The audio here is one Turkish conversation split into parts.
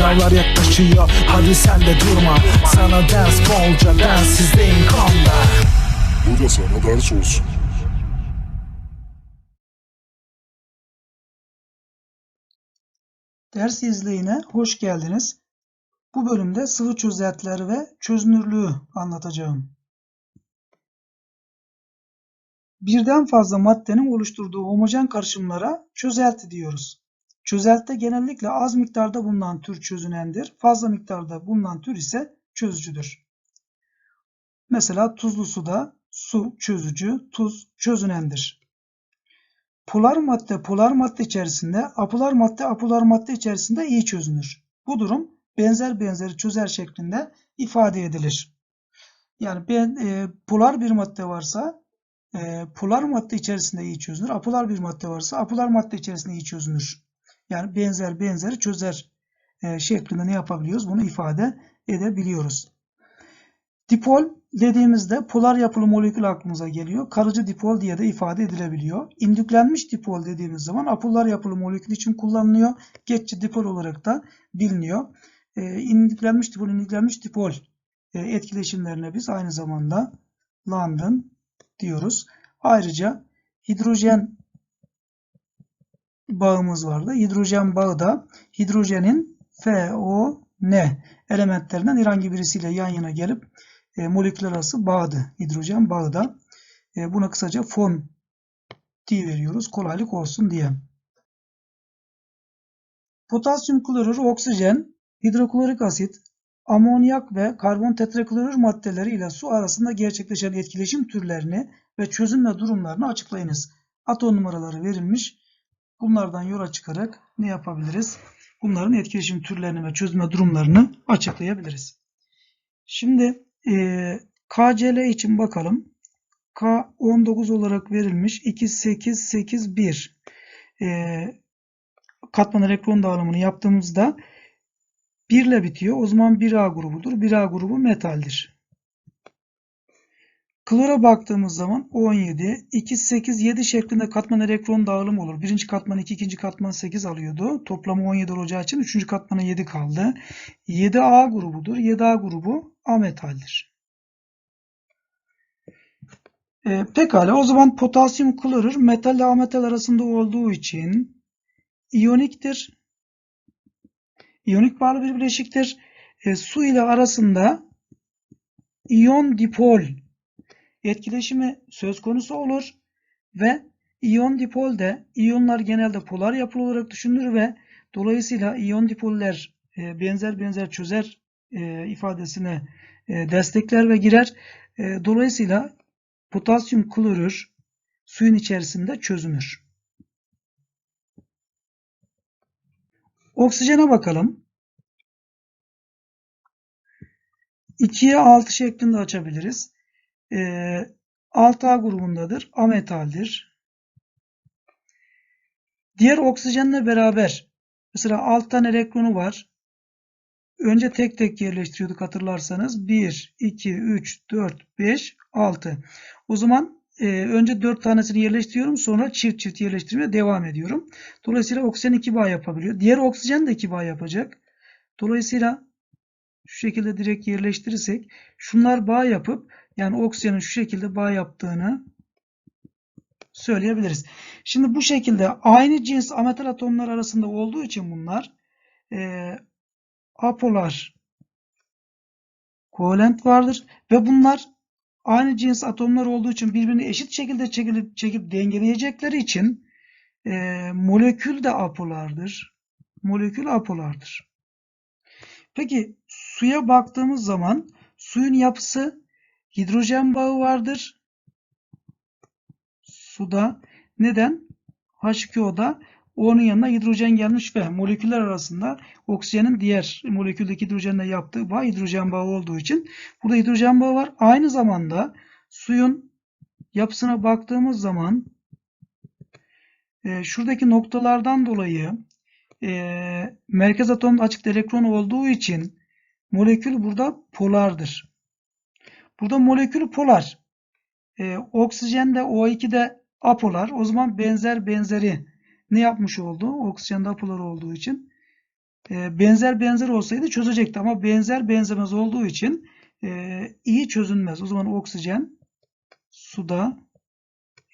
Sınavlar yaklaşıyor hadi sen de durma Sana ders bolca densizliğin konda Bu da sana ders olsun. Ders izleyine hoş geldiniz. Bu bölümde sıvı çözeltileri ve çözünürlüğü anlatacağım. Birden fazla maddenin oluşturduğu homojen karışımlara çözelti diyoruz. Çözeltide genellikle az miktarda bulunan tür çözünendir, fazla miktarda bulunan tür ise çözücüdür. Mesela tuzlu suda su çözücü, tuz çözünendir. Polar madde polar madde içerisinde, apolar madde apolar madde içerisinde iyi çözünür. Bu durum benzer benzeri çözer şeklinde ifade edilir. Yani ben, e, polar bir madde varsa e, polar madde içerisinde iyi çözünür. Apolar bir madde varsa apolar madde içerisinde iyi çözünür. Yani benzer benzeri çözer e, şeklinde ne yapabiliyoruz? Bunu ifade edebiliyoruz. Dipol dediğimizde polar yapılı molekül aklımıza geliyor. Karıcı dipol diye de ifade edilebiliyor. İndüklenmiş dipol dediğimiz zaman apolar yapılı molekül için kullanılıyor. Geçici dipol olarak da biliniyor. E, indüklenmiş dipol, indüklenmiş dipol e, etkileşimlerine biz aynı zamanda London diyoruz. Ayrıca hidrojen bağımız vardı. Hidrojen bağı da hidrojenin FO, N elementlerinden herhangi birisiyle yan yana gelip e, moleküler arası bağdı. Hidrojen bağı da. E, buna kısaca fon diye veriyoruz. Kolaylık olsun diye. Potasyum klorür, oksijen, hidroklorik asit, amonyak ve karbon tetraklorür maddeleri ile su arasında gerçekleşen etkileşim türlerini ve çözünme durumlarını açıklayınız. Atom numaraları verilmiş. Bunlardan yola çıkarak ne yapabiliriz? Bunların etkileşim türlerini ve çözme durumlarını açıklayabiliriz. Şimdi e, KCl için bakalım. K19 olarak verilmiş 2881 e, katman elektron dağılımını yaptığımızda 1 ile bitiyor. O zaman 1A grubudur. 1A grubu metaldir. Klora baktığımız zaman 17, 2, 8, 7 şeklinde katman elektron dağılımı olur. Birinci katman 2, ikinci katman 8 alıyordu. Toplamı 17 olacağı için üçüncü katmana 7 kaldı. 7A grubudur. 7A grubu ametaldir. E, pekala o zaman potasyum klorür metal ile ametal arasında olduğu için iyoniktir. İyonik bağlı bir bileşiktir. E, su ile arasında iyon dipol etkileşimi söz konusu olur ve iyon dipolde iyonlar genelde polar yapılı olarak düşünülür ve dolayısıyla iyon dipoller e, benzer benzer çözer e, ifadesine e, destekler ve girer. Dolayısıyla potasyum klorür suyun içerisinde çözünür. Oksijene bakalım. 2'ye 6 şeklinde açabiliriz. Ee, 6A grubundadır. Ametaldir. Diğer oksijenle beraber mesela 6 tane elektronu var. Önce tek tek yerleştiriyorduk hatırlarsanız. 1, 2, 3, 4, 5, 6. O zaman e, önce 4 tanesini yerleştiriyorum. Sonra çift çift yerleştirmeye devam ediyorum. Dolayısıyla oksijen 2 bağ yapabiliyor. Diğer oksijen de 2 bağ yapacak. Dolayısıyla şu şekilde direkt yerleştirirsek şunlar bağ yapıp yani oksijenin şu şekilde bağ yaptığını söyleyebiliriz. Şimdi bu şekilde aynı cins ametal atomlar arasında olduğu için bunlar e, apolar kovalent vardır ve bunlar aynı cins atomlar olduğu için birbirini eşit şekilde çekilip çekip dengeleyecekleri için e, molekül de apolardır. Molekül apolardır. Peki suya baktığımız zaman suyun yapısı hidrojen bağı vardır. Suda neden? H2O'da O'nun yanına hidrojen gelmiş ve moleküller arasında oksijenin diğer moleküldeki hidrojenle yaptığı bağ hidrojen bağı olduğu için burada hidrojen bağı var. Aynı zamanda suyun yapısına baktığımız zaman e, şuradaki noktalardan dolayı e, merkez atomda açık elektron olduğu için molekül burada polardır. Burada molekül polar. E, oksijen de O2'de apolar. O zaman benzer benzeri ne yapmış oldu? Oksijen de apolar olduğu için E, benzer benzer olsaydı çözecekti ama benzer benzemez olduğu için e, iyi çözünmez. O zaman oksijen suda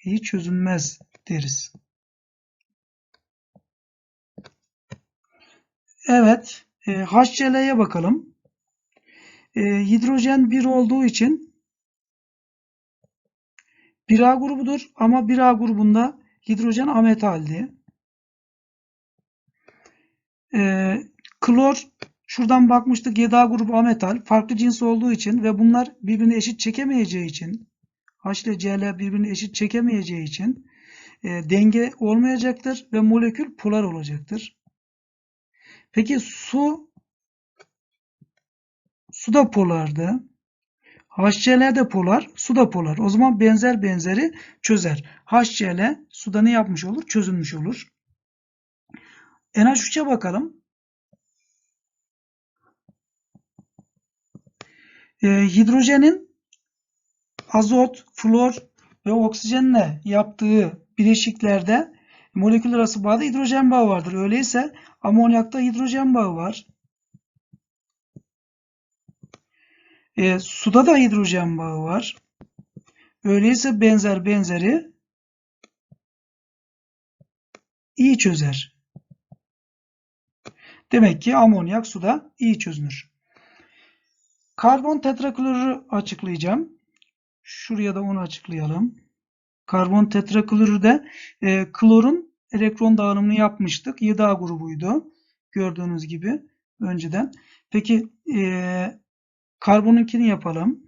iyi çözünmez deriz. Evet, e, HCl'ye bakalım. E, hidrojen 1 olduğu için 1A grubudur ama 1A grubunda hidrojen ametaldi. E, klor şuradan bakmıştık 7A grubu ametal. Farklı cins olduğu için ve bunlar birbirini eşit çekemeyeceği için H ile Cl birbirini eşit çekemeyeceği için e, denge olmayacaktır ve molekül polar olacaktır. Peki su su da polardı. HCl de polar, su da polar. O zaman benzer benzeri çözer. HCl suda ne yapmış olur? Çözülmüş olur. NH3'e bakalım. Ee, hidrojenin azot, flor ve oksijenle yaptığı bileşiklerde molekül arası bağda hidrojen bağı vardır. Öyleyse amonyakta hidrojen bağı var. E, suda da hidrojen bağı var. Öyleyse benzer benzeri iyi çözer. Demek ki amonyak suda iyi çözünür. Karbon tetraklorürü açıklayacağım. Şuraya da onu açıklayalım. Karbon tetraklorürde e, klorun elektron dağılımını yapmıştık. 7A grubuydu. Gördüğünüz gibi önceden. Peki e, Karbonunkini yapalım.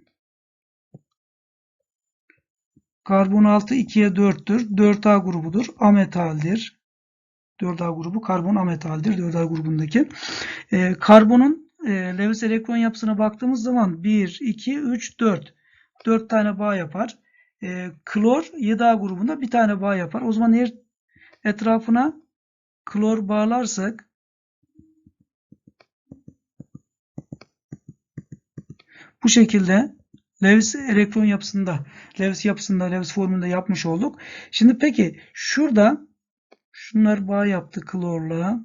Karbon 6 2'ye 4'tür. 4A grubudur. Ametaldir. 4A grubu karbon ametaldir. 4A grubundaki. Ee, karbonun e, Lewis elektron yapısına baktığımız zaman 1, 2, 3, 4. 4 tane bağ yapar. Ee, klor 7A grubunda bir tane bağ yapar. O zaman eğer etrafına klor bağlarsak Bu şekilde Lewis elektron yapısında, Lewis yapısında, Lewis formunda yapmış olduk. Şimdi peki şurada şunlar bağ yaptı klorla.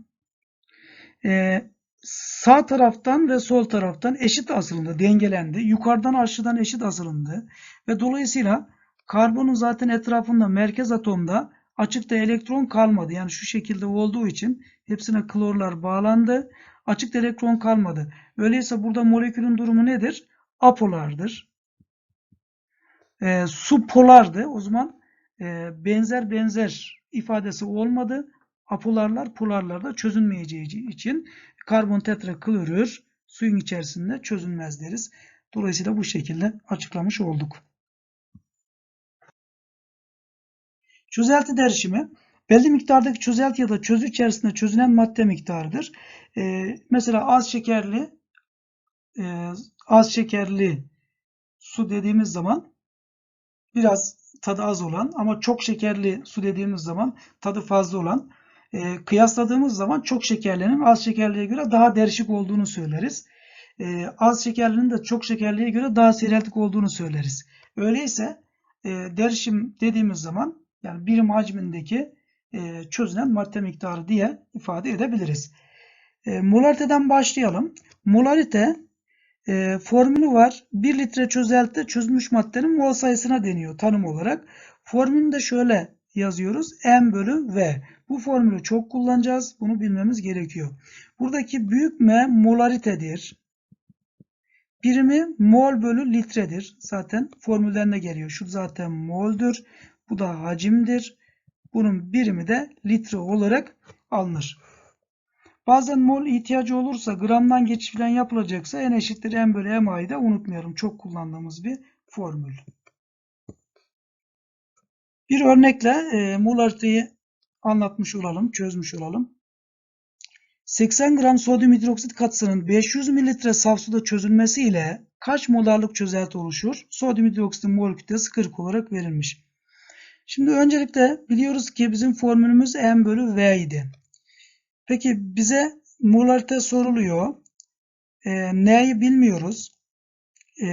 Ee, sağ taraftan ve sol taraftan eşit asılındı, dengelendi. Yukarıdan aşağıdan eşit asılındı. Ve dolayısıyla karbonun zaten etrafında merkez atomda açıkta elektron kalmadı. Yani şu şekilde olduğu için hepsine klorlar bağlandı. Açıkta elektron kalmadı. Öyleyse burada molekülün durumu nedir? apolardır. E, su polardı. O zaman e, benzer benzer ifadesi olmadı. Apolarlar polarlarda çözünmeyeceği için karbon tetraklorür suyun içerisinde çözünmez deriz. Dolayısıyla bu şekilde açıklamış olduk. Çözelti derişimi belli miktardaki çözelti ya da çözü içerisinde çözünen madde miktarıdır. Ee, mesela az şekerli e, az şekerli su dediğimiz zaman biraz tadı az olan ama çok şekerli su dediğimiz zaman tadı fazla olan e, kıyasladığımız zaman çok şekerlinin az şekerliye göre daha derişik olduğunu söyleriz. E, az şekerlinin de çok şekerliye göre daha seyreltik olduğunu söyleriz. Öyleyse e, derişim dediğimiz zaman yani birim hacmindeki e, çözünen madde miktarı diye ifade edebiliriz. E, molariteden başlayalım. Molarite e, formülü var. 1 litre çözeltide çözülmüş maddenin mol sayısına deniyor tanım olarak. Formülünü de şöyle yazıyoruz. M bölü V. Bu formülü çok kullanacağız. Bunu bilmemiz gerekiyor. Buradaki büyük M molaritedir. Birimi mol bölü litredir. Zaten formülden de geliyor. Şu zaten mol'dür. Bu da hacimdir. Bunun birimi de litre olarak alınır. Bazen mol ihtiyacı olursa gramdan geçiş falan yapılacaksa n eşittir m bölü m'a'yı da unutmayalım. Çok kullandığımız bir formül. Bir örnekle e, molariteyi anlatmış olalım, çözmüş olalım. 80 gram sodyum hidroksit katısının 500 mililitre saf suda çözülmesi ile kaç molarlık çözelti oluşur? Sodyum hidroksitin mol kütlesi 40 olarak verilmiş. Şimdi öncelikle biliyoruz ki bizim formülümüz m bölü v idi. Peki bize molarite soruluyor. E, neyi bilmiyoruz. E,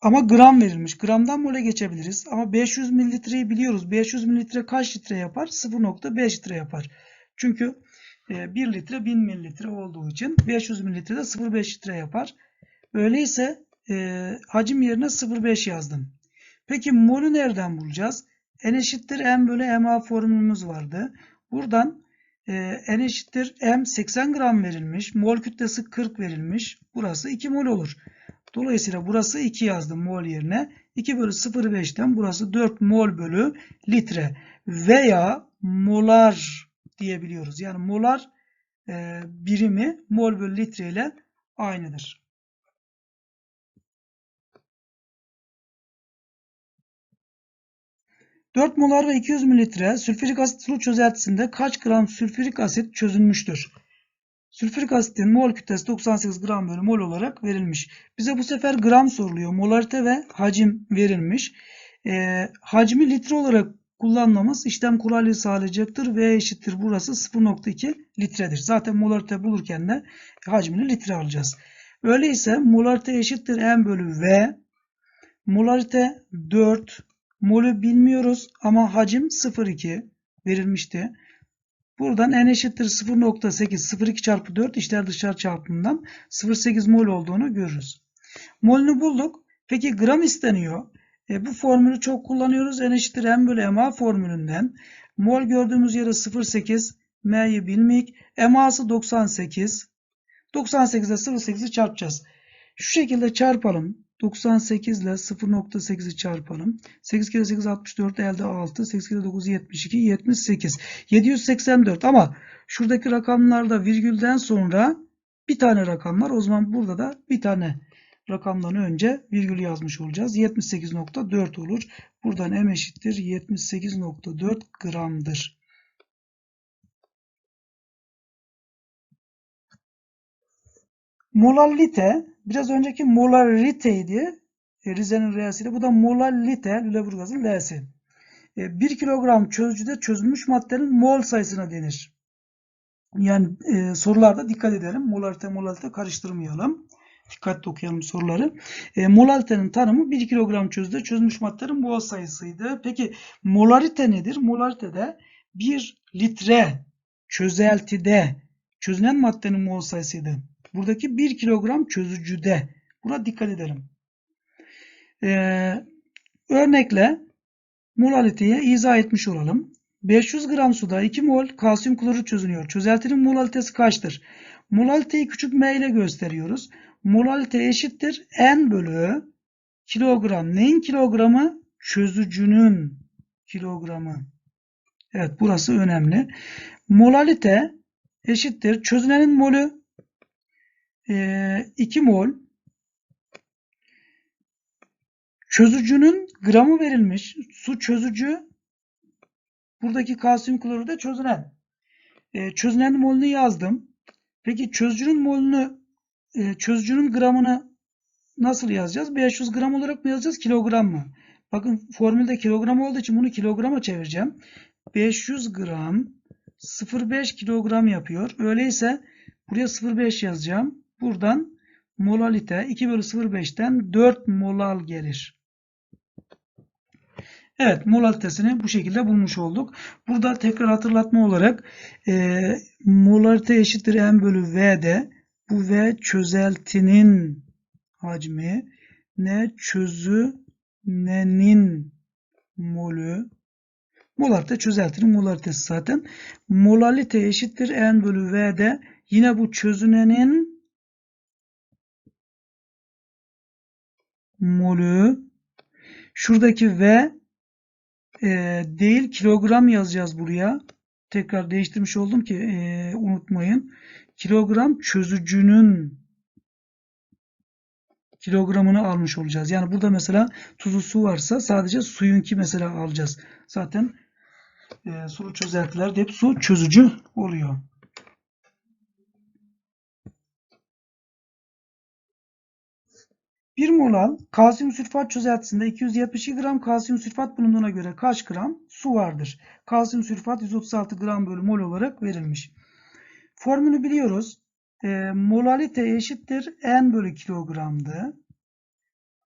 ama gram verilmiş. Gramdan mole geçebiliriz. Ama 500 mililitreyi biliyoruz. 500 mililitre kaç litre yapar? 0.5 litre yapar. Çünkü e, 1 litre 1000 mililitre olduğu için 500 mililitre de 0,5 litre yapar. Öyleyse e, hacim yerine 0,5 yazdım. Peki molü nereden bulacağız? N eşittir M bölü MA formülümüz vardı. Buradan e, N eşittir M 80 gram verilmiş. Mol kütlesi 40 verilmiş. Burası 2 mol olur. Dolayısıyla burası 2 yazdım mol yerine. 2 bölü 0,5'ten burası 4 mol bölü litre. Veya molar diyebiliyoruz. Yani molar e, birimi mol bölü litre ile aynıdır. Dört molar ve 200 mililitre sülfürik asit sulu çözeltisinde kaç gram sülfürik asit çözülmüştür? Sülfürik asitin mol kütlesi 98 gram bölü mol olarak verilmiş. Bize bu sefer gram soruluyor. Molarite ve hacim verilmiş. E, hacmi litre olarak kullanmamız işlem kolaylığı sağlayacaktır. V eşittir burası 0.2 litredir. Zaten molarite bulurken de hacmini litre alacağız. Öyleyse molarite eşittir M bölü V. Molarite 4. Molü bilmiyoruz ama hacim 0.2 verilmişti. Buradan n eşittir 0.8 0.2 çarpı 4 içler dışlar çarpımından 0.8 mol olduğunu görürüz. Molünü bulduk. Peki gram isteniyor. E, bu formülü çok kullanıyoruz. N eşittir M bölü MA formülünden. Mol gördüğümüz yere 0.8 M'yi bilmeyik. MA'sı 98. 98 ile 0.8'i çarpacağız. Şu şekilde çarpalım. 98 ile 0.8'i çarpalım. 8 kere 8 64 elde 6. 8 kere 9 72 78. 784 ama şuradaki rakamlarda virgülden sonra bir tane rakam var. O zaman burada da bir tane rakamdan önce virgül yazmış olacağız. 78.4 olur. Buradan M eşittir 78.4 gramdır. Molalite biraz önceki molariteydi. E, Rize'nin R'siyle. Bu da molalite Lüleburgaz'ın L'si. 1 kilogram çözücüde çözülmüş maddenin mol sayısına denir. Yani e, sorularda dikkat edelim. Molarite molalite karıştırmayalım. Dikkatli okuyalım soruları. E, molalitenin tanımı 1 kilogram çözüde çözülmüş maddenin mol sayısıydı. Peki molarite nedir? Molarite de 1 litre çözeltide çözülen maddenin mol sayısıydı. Buradaki 1 kilogram çözücüde. Buna dikkat edelim. Ee, örnekle molaliteyi izah etmiş olalım. 500 gram suda 2 mol kalsiyum kloru çözünüyor. Çözeltinin molalitesi kaçtır? Molaliteyi küçük m ile gösteriyoruz. Molalite eşittir n bölü kilogram. Neyin kilogramı? Çözücünün kilogramı. Evet burası önemli. Molalite eşittir. Çözünenin molü 2 mol çözücünün gramı verilmiş. Su çözücü buradaki kalsiyum kloru da çözünen. E, çözünenin molünü yazdım. Peki çözücünün molünü e, çözücünün gramını nasıl yazacağız? 500 gram olarak mı yazacağız? Kilogram mı? Bakın formülde kilogram olduğu için bunu kilograma çevireceğim. 500 gram 0,5 kilogram yapıyor. Öyleyse buraya 0,5 yazacağım. Buradan molalite 2 bölü 0,5'ten 4 molal gelir. Evet molalitesini bu şekilde bulmuş olduk. Burada tekrar hatırlatma olarak e, molalite eşittir m bölü v'de bu v çözeltinin hacmi ne çözünenin molü molalite çözeltinin molalitesi zaten. Molalite eşittir n bölü v'de yine bu çözünenin molü şuradaki V e, değil kilogram yazacağız buraya. Tekrar değiştirmiş oldum ki e, unutmayın. Kilogram çözücünün kilogramını almış olacağız. Yani burada mesela tuzlu su varsa sadece suyunki mesela alacağız. Zaten e, sulu çözeltilerde hep su çözücü oluyor. Bir molal kalsiyum sülfat çözeltisinde 272 gram kalsiyum sülfat bulunduğuna göre kaç gram su vardır? Kalsiyum sülfat 136 gram bölü mol olarak verilmiş. Formülü biliyoruz. E, molalite eşittir n bölü kilogramdı.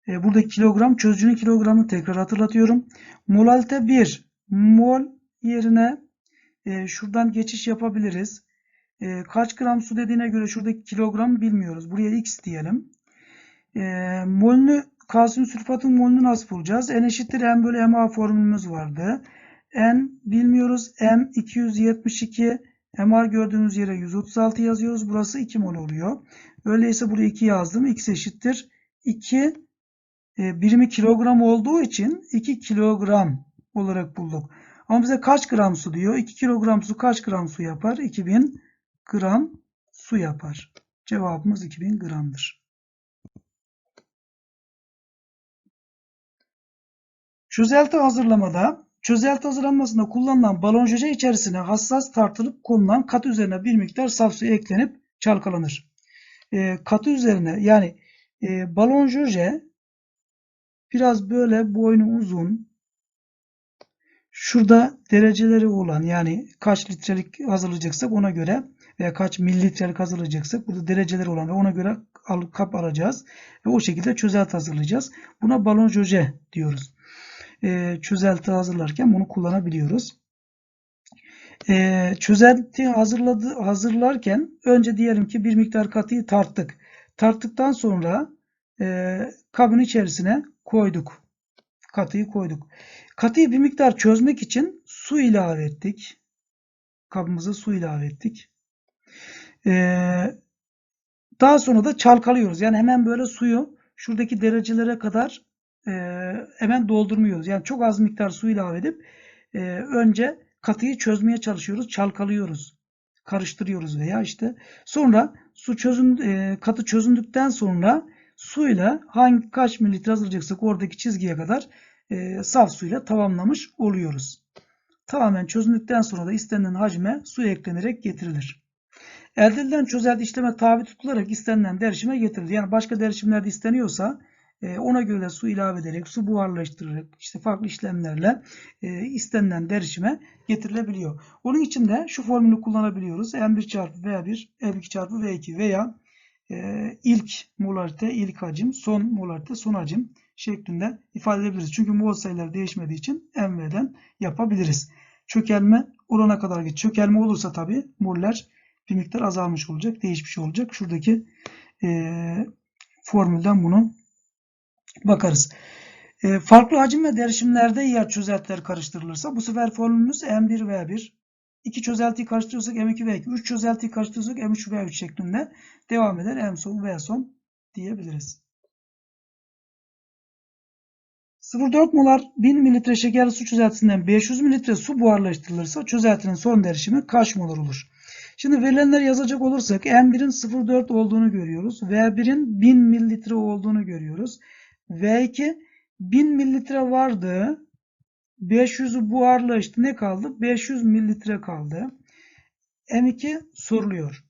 E, buradaki kilogram çözücünün kilogramı tekrar hatırlatıyorum. Molalite 1 mol yerine e, şuradan geçiş yapabiliriz. E, kaç gram su dediğine göre şuradaki kilogram bilmiyoruz. Buraya x diyelim. E, molünü kalsiyum sülfatın molünü nasıl bulacağız? N eşittir M bölü MA formülümüz vardı. N bilmiyoruz. M 272 MA gördüğünüz yere 136 yazıyoruz. Burası 2 mol oluyor. Öyleyse buraya 2 yazdım. X eşittir. 2 e, birimi kilogram olduğu için 2 kilogram olarak bulduk. Ama bize kaç gram su diyor? 2 kilogram su kaç gram su yapar? 2000 gram su yapar. Cevabımız 2000 gramdır. Çözelti hazırlamada çözelti hazırlanmasında kullanılan balon jöle içerisine hassas tartılıp konulan katı üzerine bir miktar saf su eklenip çalkalanır. E, katı üzerine yani e, balon jöle biraz böyle boynu uzun şurada dereceleri olan yani kaç litrelik hazırlayacaksak ona göre veya kaç mililitrelik hazırlayacaksak burada dereceleri olan ve ona göre kap alacağız ve o şekilde çözelti hazırlayacağız. Buna balon jöle diyoruz. E, çözelti hazırlarken bunu kullanabiliyoruz. E, çözelti hazırladı, hazırlarken önce diyelim ki bir miktar katıyı tarttık. Tarttıktan sonra e, kabın içerisine koyduk. Katıyı koyduk. Katıyı bir miktar çözmek için su ilave ettik. Kabımıza su ilave ettik. Daha sonra da çalkalıyoruz. Yani hemen böyle suyu şuradaki derecelere kadar e, hemen doldurmuyoruz. Yani çok az miktar su ilave edip e, önce katıyı çözmeye çalışıyoruz. Çalkalıyoruz. Karıştırıyoruz veya işte sonra su çözün e, katı çözündükten sonra suyla hangi kaç mililitre hazırlayacaksak oradaki çizgiye kadar e, saf suyla tamamlamış oluyoruz. Tamamen çözündükten sonra da istenilen hacme su eklenerek getirilir. Elde edilen çözelti işleme tabi tutularak istenilen derişime getirilir. Yani başka derişimlerde isteniyorsa ona göre de su ilave ederek, su buharlaştırarak, işte farklı işlemlerle e, istenilen derişime getirilebiliyor. Onun için de şu formülü kullanabiliyoruz. M1 çarpı V1, M2 çarpı V2 veya e, ilk molarite, ilk hacim, son molarite, son hacim şeklinde ifade edebiliriz. Çünkü mol sayıları değişmediği için MV'den yapabiliriz. Çökelme olana kadar git. Çökelme olursa tabi moller bir miktar azalmış olacak, değişmiş olacak. Şuradaki e, formülden bunu bakarız. E, farklı hacim ve derişimlerde yer çözeltiler karıştırılırsa bu sefer formülümüz M1 V1. 2 çözeltiyi karıştırırsak M2 V2. 3 çözeltiyi karıştırırsak M3 V3 şeklinde devam eder. M son V son diyebiliriz. 0,4 molar 1000 mililitre şekerli su çözeltisinden 500 mililitre su buharlaştırılırsa çözeltinin son derişimi kaç molar olur? Şimdi verilenleri yazacak olursak M1'in 0,4 olduğunu görüyoruz. V1'in 1000 mililitre olduğunu görüyoruz. V2 1000 mililitre vardı. 500'ü buharlaştı. Ne kaldı? 500 mililitre kaldı. M2 soruluyor.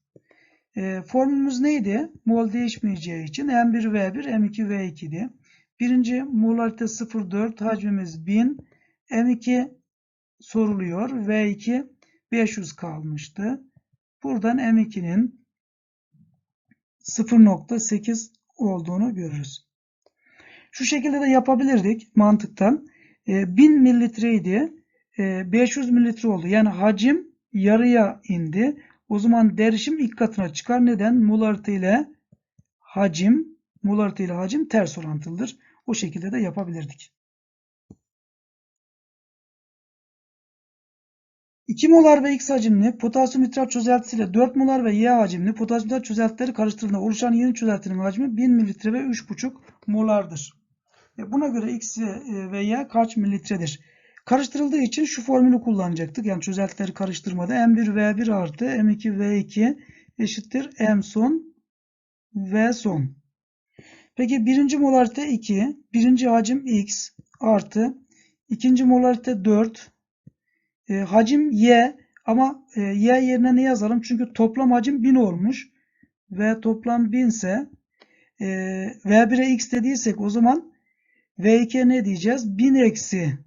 E, formülümüz neydi? Mol değişmeyeceği için M1 V1 M2 V2'di. Birinci molarite 0,4 hacmimiz 1000. M2 soruluyor. V2 500 kalmıştı. Buradan M2'nin 0.8 olduğunu görürüz. Şu şekilde de yapabilirdik mantıktan. E, 1000 mililitreydi. E, 500 mililitre oldu. Yani hacim yarıya indi. O zaman derişim ilk katına çıkar. Neden? Molarite ile hacim molarite ile hacim ters orantılıdır. O şekilde de yapabilirdik. 2 molar ve X hacimli potasyum nitrat çözeltisiyle 4 molar ve Y hacimli potasyum nitrat çözeltileri karıştırıldığında oluşan yeni çözeltinin hacmi 1000 mililitre ve 3,5 molardır. E, buna göre X ve Y kaç mililitredir? Karıştırıldığı için şu formülü kullanacaktık. Yani çözeltileri karıştırmada M1V1 artı M2V2 eşittir M son V son. Peki birinci molarite 2, birinci hacim X artı ikinci molarite 4, e, hacim Y ama e, Y yerine ne yazalım? Çünkü toplam hacim 1000 olmuş ve toplam 1000 ise e, V1'e X dediysek o zaman V2'ye ne diyeceğiz? 1000 eksi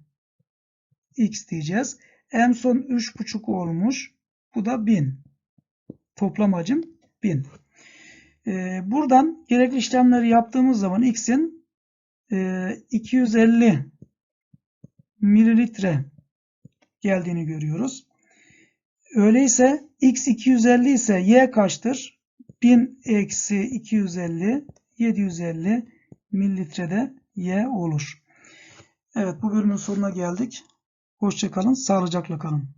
X diyeceğiz. M son 3,5 olmuş. Bu da 1000. Toplam hacim 1000. Ee, buradan gerekli işlemleri yaptığımız zaman X'in e, 250 mililitre geldiğini görüyoruz. Öyleyse x 250 ise y kaçtır? 1000 eksi 250 750 mililitrede y olur. Evet bu bölümün sonuna geldik. Hoşçakalın, sağlıcakla kalın.